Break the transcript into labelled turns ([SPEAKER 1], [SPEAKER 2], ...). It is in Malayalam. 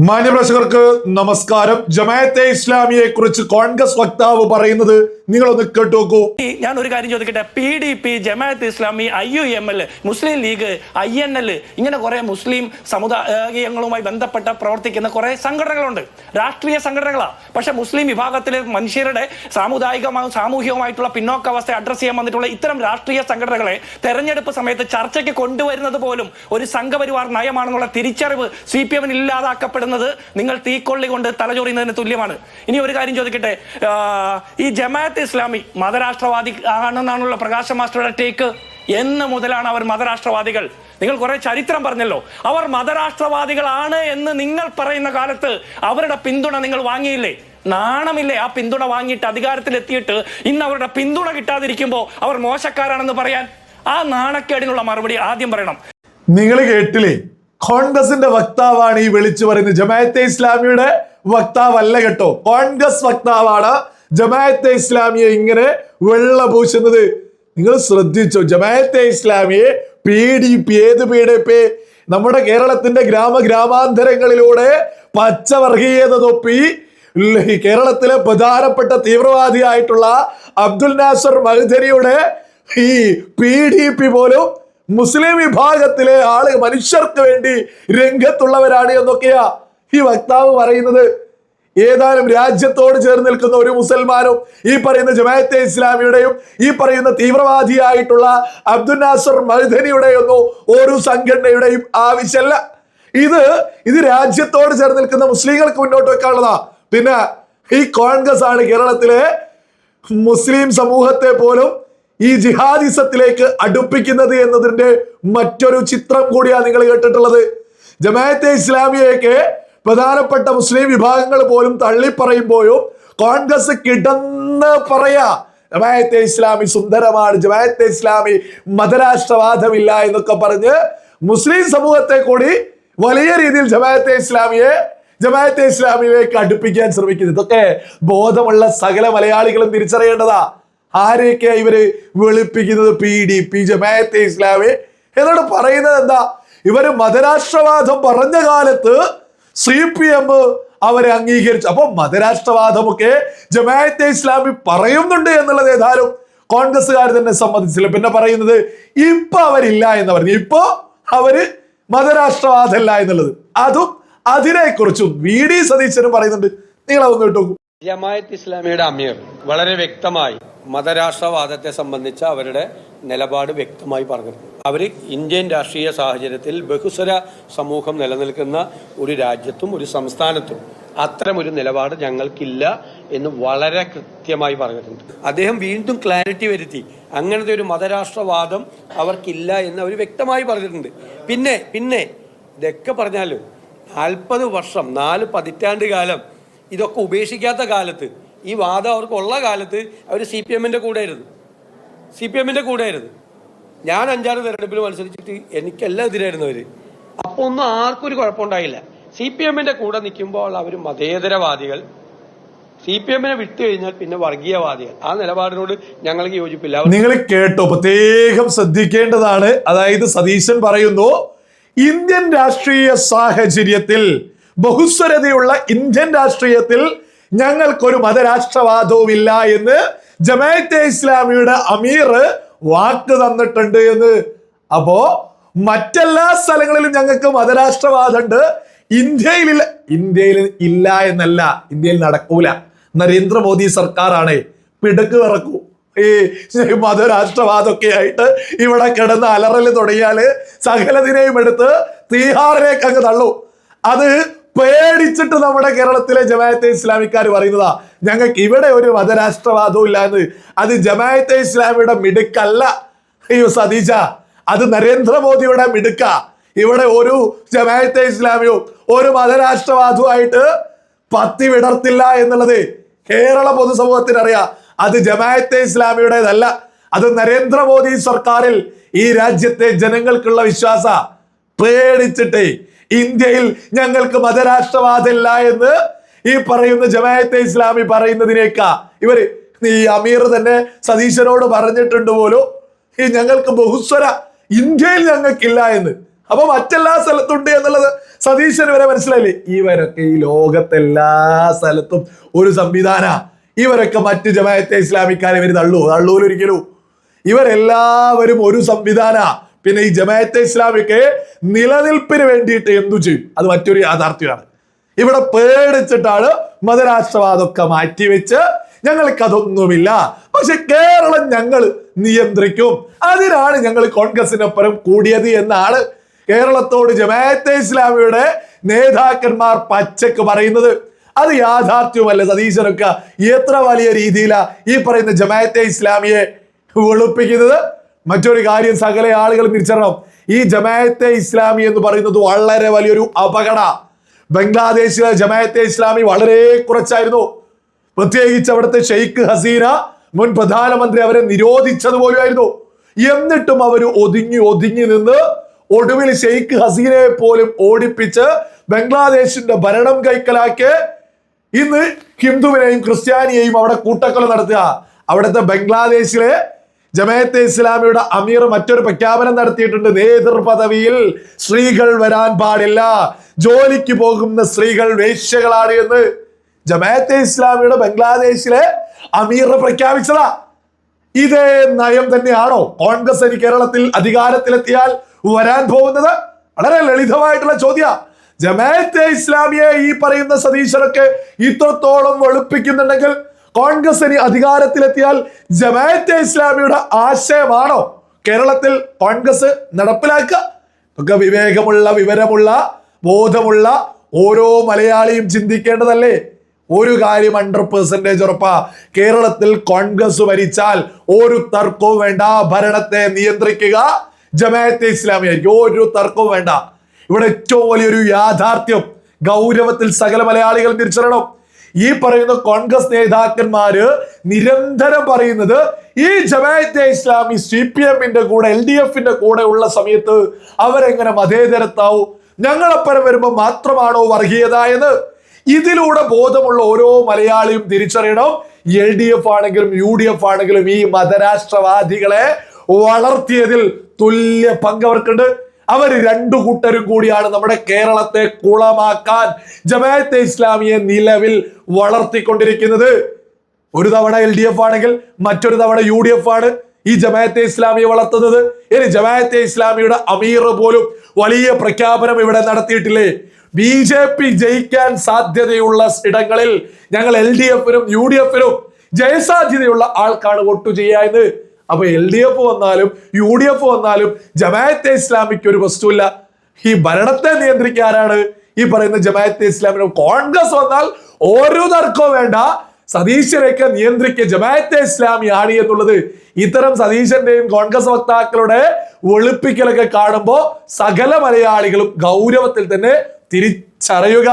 [SPEAKER 1] മാന്യപ്രേക്ഷകർക്ക് നമസ്കാരം. ജമാഅത്തെ ഇസ്ലാമിയെ കുറിച്ച് കോൺഗ്രസ് വക്താവ് പറയുന്നത് നിങ്ങളൊന്ന് കേട്ടു നോക്കൂ
[SPEAKER 2] ഈ ഞാൻ ഒരു കാര്യം ചോദിക്കട്ടെ? P D P Jamaat Islami I U M L Muslim league I N L ഇങ്ങനെ കുറെ മുസ്ലിം സമുദായങ്ങളുമായി ബന്ധപ്പെട്ട പ്രവർത്തിക്കുന്ന കുറെ സംഘടനകളുണ്ട്. രാഷ്ട്രീയ സംഘടനകളാണ് പക്ഷെ മുസ്ലിം വിഭാഗത്തിലെ മനുഷ്യരുടെ സാമുദായികമായും സാമൂഹികമായിട്ടുള്ള പിന്നോക്കാവസ്ഥ അഡ്രസ് ചെയ്യാൻ വന്നിട്ടുള്ള ഇത്തരം രാഷ്ട്രീയ സംഘടനകളെ തെരഞ്ഞെടുപ്പ് സമയത്ത് ചർച്ചയ്ക്ക് കൊണ്ടുവരുന്നത് പോലും ഒരു സംഘപരിവാർ നയമാണെന്നുള്ള തിരിച്ചറിവ് സി പി എമ്മിന് ഇല്ലാതാക്കപ്പെടുന്നത് നിങ്ങൾ തീക്കൊള്ളി കൊണ്ട് തലചൊറിയുന്നതിന് തുല്യമാണ്. ഇനി ഒരു കാര്യം ചോദിക്കട്ടെ? ഈ ജമാഅത്ത് ഇസ്ലാമി മതരാഷ്ട്രവാദി ആണെന്നാണുള്ള പ്രകാശ മാസ്റ്ററുടെ ടേക്ക് എന്ന് മുതലാണ് അവർ മതരാഷ്ട്രവാദികൾ. നിങ്ങൾ കുറെ ചരിത്രം പറഞ്ഞല്ലോ. അവർ മതരാഷ്ട്രവാദികളാണ് എന്ന് നിങ്ങൾ പറയുന്ന കാലത്ത് അവരുടെ പിന്തുണ നിങ്ങൾ വാങ്ങിയില്ലേ? നാണമില്ലേ ആ പിന്തുണ വാങ്ങിയിട്ട് അധികാരത്തിലെത്തിയിട്ട് ഇന്ന് അവരുടെ പിന്തുണ കിട്ടാതിരിക്കുമ്പോൾ അവർ മോശക്കാരാണെന്ന് പറയാൻ? ആ നാണക്കേടിനുള്ള മറുപടി ആദ്യം പറയണം.
[SPEAKER 1] നിങ്ങൾ കേട്ടില്ലേ? കോൺഗ്രസിന്റെ വക്താവാണ് ഈ വിളിച്ചു പറയുന്നത് ജമാഅത്തെ ഇസ്ലാമിയുടെ വക്താവല്ല കേട്ടോ. കോൺഗ്രസ് വക്താവാണ് ജമാഅത്തെ ഇസ്ലാമിയെ ഇങ്ങനെ വെള്ള പൂശുന്നത്. നിങ്ങൾ ശ്രദ്ധിച്ചോ ജമാഅത്തെ ഇസ്ലാമിയെ പി ഡി പി ഏത് പി ഡി പി നമ്മുടെ കേരളത്തിന്റെ ഗ്രാമ ഗ്രാമാന്തരങ്ങളിലൂടെ പച്ചവർഗീയത തൊപ്പി കേരളത്തിലെ പ്രധാനപ്പെട്ട തീവ്രവാദിയായിട്ടുള്ള അബ്ദുൽ നാസർ മഹദരിയുടെ ഈ പി ഡി പി പോലും മുസ്ലിം വിഭാഗത്തിലെ ആൾ മനുഷ്യർക്ക് വേണ്ടി രംഗത്തുള്ളവരാണ് എന്നൊക്കെയാ ഈ വക്താവ് പറയുന്നത്. ഏതാനും രാജ്യത്തോട് ചേർന്ന് നിൽക്കുന്ന ഒരു മുസൽമാനും ഈ പറയുന്ന ജമാഅത്തെ ഇസ്ലാമിയുടെയും ഈ പറയുന്ന തീവ്രവാദിയായിട്ടുള്ള അബ്ദുൽ നാസർ മഹദനിയുടെയൊന്നും ഒരു സംഘടനയുടെയും ആവശ്യമല്ല ഇത് ഇത് രാജ്യത്തോട് ചേർന്ന് നിൽക്കുന്ന മുസ്ലിങ്ങൾക്ക് മുന്നോട്ട് വെക്കാനുള്ളതാ. പിന്നെ ഈ കോൺഗ്രസ് ആണ് കേരളത്തിലെ മുസ്ലിം സമൂഹത്തെ പോലും ഈ ജിഹാദിസത്തിലേക്ക് അടുപ്പിക്കുന്നത് എന്നതിന്റെ മറ്റൊരു ചിത്രം കൂടിയാണ് നിങ്ങൾ കേട്ടിട്ടുള്ളത്. ജമാഅത്തെ ഇസ്ലാമിയൊക്കെ പ്രധാനപ്പെട്ട മുസ്ലിം വിഭാഗങ്ങൾ പോലും തള്ളിപ്പറയുമ്പോഴും കോൺഗ്രസ് കിടന്ന് പറയാ ജമായത്തെ ഇസ്ലാമി സുന്ദരമാണ് ജമായത്തെ ഇസ്ലാമി മതരാഷ്ട്രവാദമില്ല എന്നൊക്കെ പറഞ്ഞ് മുസ്ലിം സമൂഹത്തെ കൂടി വലിയ രീതിയിൽ ജമായത്തെ ഇസ്ലാമിയെ ജമായത്തെ ഇസ്ലാമിയിലേക്ക് അടുപ്പിക്കാൻ ശ്രമിക്കുന്നു. ഇതൊക്കെ ബോധമുള്ള സകല മലയാളികളും തിരിച്ചറിയേണ്ടതാ. ആരെയൊക്കെ ഇവർ വെളുപ്പിക്കുന്നത്? P D P Jamaate Islami. എന്നോട് പറയുന്നത് എന്താ? ഇവർ മതരാഷ്ട്രവാദം പറഞ്ഞ കാലത്ത് സി പി എം അവരെ അംഗീകരിച്ചു. അപ്പൊ മതരാഷ്ട്രവാദമൊക്കെ ജമാഅത്തെ ഇസ്ലാമി പറയുന്നുണ്ട് എന്നുള്ളത് ഏതായാലും കോൺഗ്രസ്സുകാർ തന്നെ സമ്മതിച്ചില്ല. പിന്നെ പറയുന്നത് ഇപ്പൊ അവരില്ല എന്ന് പറഞ്ഞു. ഇപ്പോ അവർ മതരാഷ്ട്രവാദമല്ല എന്നുള്ളത്. അതും അതിനെക്കുറിച്ചും വി ഡി സതീശനും പറയുന്നുണ്ട്. നിങ്ങൾ അതൊന്ന് കേട്ടു
[SPEAKER 3] ജമായത്ത് ഇസ്ലാമിയുടെ അമീർ വളരെ വ്യക്തമായി മതരാഷ്ട്രവാദത്തെ സംബന്ധിച്ച അവരുടെ നിലപാട് വ്യക്തമായി പറഞ്ഞിരുന്നു. അവർ ഇന്ത്യൻ രാഷ്ട്രീയ സാഹചര്യത്തിൽ ബഹുസ്വര സമൂഹം നിലനിൽക്കുന്ന ഒരു രാജ്യത്തും ഒരു സംസ്ഥാനത്തും അത്തരമൊരു നിലപാട് ഞങ്ങൾക്കില്ല എന്ന് വളരെ കൃത്യമായി പറഞ്ഞിട്ടുണ്ട്. അദ്ദേഹം വീണ്ടും ക്ലാരിറ്റി വരുത്തി. അങ്ങനത്തെ ഒരു മതരാഷ്ട്രവാദം അവർക്കില്ല എന്ന് അവർ വ്യക്തമായി പറഞ്ഞിട്ടുണ്ട്. പിന്നെ പിന്നെ ഇതൊക്കെ പറഞ്ഞാലും നാൽപ്പത് വർഷം നാല് പതിറ്റാണ്ട് കാലം ഇതൊക്കെ ഉപേക്ഷിക്കാത്ത കാലത്ത് ഈ വാദം അവർക്കുള്ള കാലത്ത് അവർ സി പി എമ്മിന്റെ കൂടെ ആയിരുന്നു. സി പി എമ്മിന്റെ കൂടെ ആയിരുന്നു ഞാൻ അഞ്ചാറ് തെരഞ്ഞെടുപ്പിൽ മത്സരിച്ചിട്ട് എനിക്കെല്ലാം എതിരായിരുന്നു അവർ. അപ്പോൾ ഒന്നും ആർക്കും ഒരു കുഴപ്പമുണ്ടായില്ല. സി പി എമ്മിന്റെ കൂടെ നിൽക്കുമ്പോൾ അവർ മതേതരവാദികൾ. സി പി എമ്മിനെ വിട്ടു കഴിഞ്ഞാൽ പിന്നെ വർഗീയവാദികൾ. ആ നിലപാടിനോട് ഞങ്ങൾക്ക് യോജിപ്പില്ല.
[SPEAKER 1] നിങ്ങൾ കേട്ടോ പ്രത്യേകം ശ്രദ്ധിക്കേണ്ടതാണ്. അതായത് സതീശൻ പറയുന്നു ഇന്ത്യൻ രാഷ്ട്രീയ സാഹചര്യത്തിൽ ബഹുസ്വരതയുള്ള ഇന്ത്യൻ രാഷ്ട്രീയത്തിൽ ഞങ്ങൾക്കൊരു മതരാഷ്ട്രവാദവുമില്ല എന്ന് ജമാഅത്തെ ഇസ്ലാമിയുടെ അമീർ വാക്ക് തന്നിട്ടുണ്ട് എന്ന്. അപ്പോ മറ്റെല്ലാ സ്ഥലങ്ങളിലും ഞങ്ങൾക്ക് മതരാഷ്ട്രവാദമുണ്ട്. ഉണ്ട് ഇന്ത്യയിൽ ഇല്ല എന്നല്ല. ഇന്ത്യയിൽ നടക്കൂല. നരേന്ദ്രമോദി സർക്കാരാണ്. പിടക്ക് വിറക്കൂ ഈ മതരാഷ്ട്രവാദമൊക്കെ ആയിട്ട് ഇവിടെ കിടന്ന് അലറൽ തുടങ്ങിയാൽ സകലതിനെയും എടുത്ത് തീഹാറിലേക്ക് അങ്ങ് തള്ളൂ. അത് പേടിച്ചിട്ട് നമ്മുടെ കേരളത്തിലെ ജമായത്തെ ഇസ്ലാമിക്കാർ പറയുന്നതാ ഞങ്ങൾക്ക് ഇവിടെ ഒരു മതരാഷ്ട്രവാദവും ഇല്ല എന്ന്. അത് ജമായത്തെ ഇസ്ലാമിയുടെ മിടുക്കല്ല. അയ്യോ സതീജ അത് നരേന്ദ്രമോദിയുടെ മിടുക്ക. ഇവിടെ ഒരു ജമായത്തെ ഇസ്ലാമിയോ ഒരു മതരാഷ്ട്രവാദവുമായിട്ട് പത്തി വിടർത്തില്ല എന്നുള്ളത് കേരള പൊതുസമൂഹത്തിന് അറിയാം. അത് ജമായത്തെ ഇസ്ലാമിയുടേതല്ല. അത് നരേന്ദ്രമോദി സർക്കാരിൽ ഈ രാജ്യത്തെ ജനങ്ങൾക്കുള്ള വിശ്വാസ. പേടിച്ചിട്ടേ ഇന്ത്യയിൽ ഞങ്ങൾക്ക് മതരാഷ്ട്രവാദമില്ല എന്ന് ഈ പറയുന്ന ജമാഅത്തെ ഇസ്ലാമി പറയുന്നതിനേക്കാ. ഇവർ ഈ അമീർ തന്നെ സതീശനോട് പറഞ്ഞിട്ടുണ്ട് പോലും. ഈ ഞങ്ങൾക്ക് ബഹുസ്വര ഇന്ത്യയിൽ ഞങ്ങൾക്കില്ല എന്ന്. അപ്പൊ മറ്റെല്ലാ സ്ഥലത്തുണ്ട് എന്നുള്ളത് സതീശൻ വരെ മനസ്സിലായില്ലേ? ഇവരൊക്കെ ഈ ലോകത്തെല്ലാ സ്ഥലത്തും ഒരു സംവിധാന. ഇവരൊക്കെ മറ്റ് ജമായത്തെ ഇസ്ലാമിക്കാരെ ഇവർ തള്ളൂ തള്ളൂലൊരിക്കലും ഇവരെല്ലാവരും ഒരു സംവിധാന. പിന്നെ ഈ ജമായത്തെ ഇസ്ലാമിക്ക് നിലനിൽപ്പിന് വേണ്ടിയിട്ട് എന്തു ചെയ്യും? അത് മറ്റൊരു യാഥാർത്ഥ്യമാണ്. ഇവിടെ പേടിച്ചിട്ടാണ് മതരാഷ്ട്രവാദമൊക്കെ മാറ്റിവെച്ച് ഞങ്ങൾക്ക് അതൊന്നുമില്ല. പക്ഷെ കേരളം ഞങ്ങൾ നിയന്ത്രിക്കും. അതിനാണ് ഞങ്ങൾ കോൺഗ്രസിനൊപ്പം കൂടിയത് എന്നാണ് കേരളത്തോട് ജമാഅത്തെ ഇസ്ലാമിയുടെ നേതാക്കന്മാർ പച്ചക്ക് പറയുന്നത്. അത് യാഥാർത്ഥ്യമല്ല സതീശനൊക്കെ. എത്ര വലിയ രീതിയിലാണ് ഈ പറയുന്ന ജമാഅത്തെ ഇസ്ലാമിയെ വെളുപ്പിക്കുന്നത്? മറ്റൊരു കാര്യം സകല ആളുകൾ തിരിച്ചറിയണം. ഈ ജമാഅത്തെ ഇസ്ലാമി എന്ന് പറയുന്നത് വളരെ വലിയൊരു അപകട. ബംഗ്ലാദേശിലെ ജമാഅത്തെ ഇസ്ലാമി വളരെ കുറച്ചായിരുന്നു. പ്രത്യേകിച്ച് അവിടുത്തെ ഷെയ്ഖ് ഹസീന മുൻ പ്രധാനമന്ത്രി അവരെ നിരോധിച്ചതുപോലെയായിരുന്നു എന്നിട്ടും അവർ ഒതുങ്ങി ഒതുങ്ങി നിന്ന് ഒടുവിൽ ഷെയ്ഖ് ഹസീനയെ പോലും ഓടിപ്പിച്ച് ബംഗ്ലാദേശിന്റെ ഭരണം കൈക്കലാക്കി ഇന്ന് ഹിന്ദുവിനെയും ക്രിസ്ത്യാനിയെയും അവിടെ കൂട്ടക്കൊല നടത്തുക. അവിടുത്തെ ബംഗ്ലാദേശിലെ ജമാഅത്തെ ഇസ്ലാമിയുടെ അമീർ മറ്റൊരു പ്രഖ്യാപനം നടത്തിയിട്ടുണ്ട്. നേതൃപദവിയിൽ സ്ത്രീകൾ വരാൻ പാടില്ല. ജോലിക്ക് പോകുന്ന സ്ത്രീകൾ വേശ്യകളാണ് എന്ന് ജമാഅത്തെ ഇസ്ലാമിയുടെ ബംഗ്ലാദേശിലെ അമീർ പ്രഖ്യാപിച്ചതാ. ഇതേ നയം തന്നെയാണോ കോൺഗ്രസ് ഇനി കേരളത്തിൽ അധികാരത്തിലെത്തിയാൽ വരാൻ പോകുന്നത്? വളരെ ലളിതമായിട്ടുള്ള ചോദ്യ. ജമാഅത്തെ ഇസ്ലാമിയെ ഈ പറയുന്ന സതീശനൊക്കെ ഇത്രത്തോളം വെളുപ്പിക്കുന്നുണ്ടെങ്കിൽ കോൺഗ്രസ് ഇനി അധികാരത്തിലെത്തിയാൽ ജമാഅത്തെ ഇസ്ലാമിയുടെ ആശയമാണോ? കേരളത്തിൽ കോൺഗ്രസ് നടപ്പിലാക്കുക? ഒക്കെ വിവേകമുള്ള വിവരമുള്ള ബോധമുള്ള ഓരോ മലയാളിയും ചിന്തിക്കേണ്ടതല്ലേ? ഒരു കാര്യം ഹൺഡ്രഡ് പെർസെന്റേജ് ഉറപ്പാ. കേരളത്തിൽ കോൺഗ്രസ് ഭരിച്ചാൽ ഒരു തർക്കവും വേണ്ട. ഭരണത്തെ നിയന്ത്രിക്കുക ജമാഅത്തെ ഇസ്ലാമി ആയിരിക്കും ഒരു തർക്കവും വേണ്ട. ഇവിടെ ഏറ്റവും വലിയൊരു യാഥാർത്ഥ്യം ഗൗരവത്തിൽ സകല മലയാളികൾ തിരിച്ചറിയണം. ഈ പറയുന്ന കോൺഗ്രസ് നേതാക്കന്മാര് നിരന്തരം പറയുന്നത് ഈ ജമാഅത്തെ ഇസ്ലാമി സി പി എമ്മിന്റെ കൂടെ എൽ ഡി എഫിന്റെ കൂടെ ഉള്ള സമയത്ത് അവരെങ്ങനെ മതേതരത്താവും? ഞങ്ങളപ്പുറം വരുമ്പോൾ മാത്രമാണോ വർഗീയത എന്ന് ഇതിലൂടെ ബോധമുള്ള ഓരോ മലയാളിയും തിരിച്ചറിയണം. എൽ ഡി എഫ് ആണെങ്കിലും യു ഡി എഫ് ആണെങ്കിലും ഈ മതരാഷ്ട്രവാദികളെ വളർത്തിയതിൽ തുല്യ പങ്ക് അവർക്കുണ്ട്. അവർ രണ്ടു കൂട്ടരും കൂടിയാണ് നമ്മുടെ കേരളത്തെ കുളമാക്കാൻ ജമാഅത്തെ ഇസ്ലാമിയെ നിലവിൽ വളർത്തിക്കൊണ്ടിരിക്കുന്നത്. ഒരു തവണ എൽ ഡി എഫ് ആണെങ്കിൽ മറ്റൊരു തവണ യു ഡി എഫ് ആണ് ഈ ജമാഅത്തെ ഇസ്ലാമിയെ വളർത്തുന്നത്. ഇനി ജമാഅത്തെ ഇസ്ലാമിയുടെ അമീർ പോലും വലിയ പ്രഖ്യാപനം ഇവിടെ നടത്തിയിട്ടില്ലേ? ബി ജെ പി ജയിക്കാൻ സാധ്യതയുള്ള ഇടങ്ങളിൽ ഞങ്ങൾ എൽ ഡി എഫിനും യു ഡി എഫിനും ജയസാധ്യതയുള്ള ആൾക്കാണ് വോട്ട് ചെയ്യാന്ന് അപ്പൊ എൽ ഡി എഫ് വന്നാലും യു ഡി എഫ് വന്നാലും ജമാഅത്തെ ഇസ്ലാമിക്ക് ഒരു വസ്തുവില്ല. ഈ ഭരണത്തെ നിയന്ത്രിക്കാനാണ് ഈ പറയുന്ന ജമാഅത്തെ ഇസ്ലാമിനും കോൺഗ്രസ് വന്നാൽ ഓരോ തർക്കവും വേണ്ട. സതീശനെയൊക്കെ നിയന്ത്രിക്കുക ജമാഅത്തെ ഇസ്ലാമി ആണ് എന്നുള്ളത്. ഇത്തരം സതീശന്റെയും കോൺഗ്രസ് വക്താക്കളുടെ വെളുപ്പിക്കലൊക്കെ കാണുമ്പോൾ സകല മലയാളികളും ഗൗരവത്തിൽ തന്നെ തിരിച്ചറിയുക.